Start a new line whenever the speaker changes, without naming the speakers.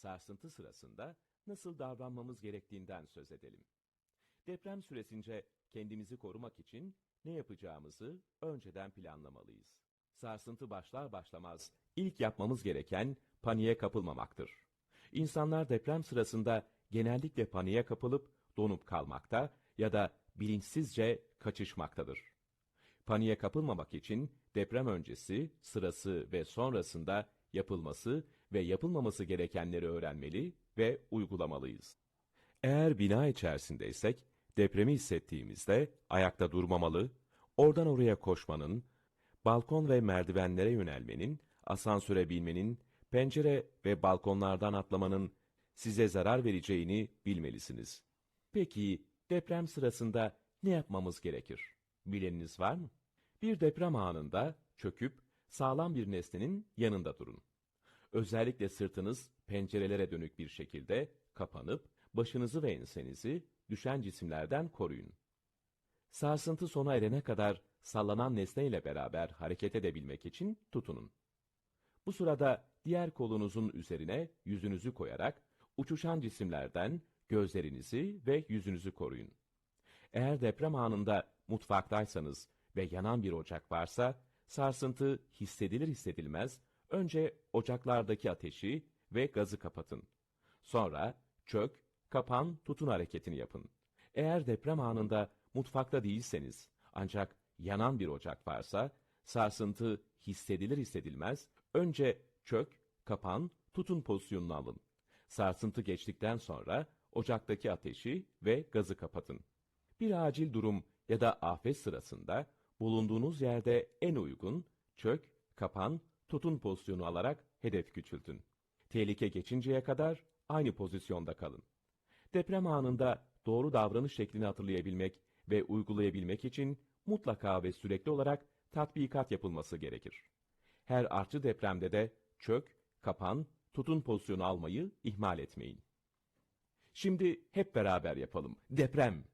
sarsıntı sırasında nasıl davranmamız gerektiğinden söz edelim. Deprem süresince kendimizi korumak için ne yapacağımızı önceden planlamalıyız. Sarsıntı başlar başlamaz ilk yapmamız gereken paniğe kapılmamaktır. İnsanlar deprem sırasında genellikle paniğe kapılıp donup kalmakta ya da bilinçsizce kaçışmaktadır. Paniğe kapılmamak için deprem öncesi, sırası ve sonrasında yapılması ve yapılmaması gerekenleri öğrenmeli ve uygulamalıyız. Eğer bina içerisindeysek, depremi hissettiğimizde ayakta durmamalı, oradan oraya koşmanın, balkon ve merdivenlere yönelmenin, asansöre binmenin, pencere ve balkonlardan atlamanın size zarar vereceğini bilmelisiniz. Peki deprem sırasında ne yapmamız gerekir? Bileniniz var mı? Bir deprem anında çöküp sağlam bir nesnenin yanında durun. Özellikle sırtınız pencerelere dönük bir şekilde kapanıp başınızı ve ensenizi düşen cisimlerden koruyun. Sarsıntı sona erene kadar sallanan nesneyle beraber hareket edebilmek için tutunun. Bu sırada diğer kolunuzun üzerine yüzünüzü koyarak uçuşan cisimlerden gözlerinizi ve yüzünüzü koruyun. Eğer deprem anında mutfaktaysanız ve yanan bir ocak varsa, sarsıntı hissedilir hissedilmez önce ocaklardaki ateşi ve gazı kapatın. Sonra çök, kapan, tutun hareketini yapın. Eğer deprem anında mutfakta değilseniz ancak yanan bir ocak varsa, sarsıntı hissedilir hissedilmez önce çök, kapan, tutun pozisyonunu alın. Sarsıntı geçtikten sonra ocaktaki ateşi ve gazı kapatın. Bir acil durum ya da afet sırasında bulunduğunuz yerde en uygun çök, kapan, tutun pozisyonu alarak hedef küçültün. Tehlike geçinceye kadar aynı pozisyonda kalın. Deprem anında doğru davranış şeklini hatırlayabilmek ve uygulayabilmek için mutlaka ve sürekli olarak tatbikat yapılması gerekir. Her artçı depremde de çök, kapan, tutun pozisyonu almayı ihmal etmeyin. Şimdi hep beraber yapalım. Deprem.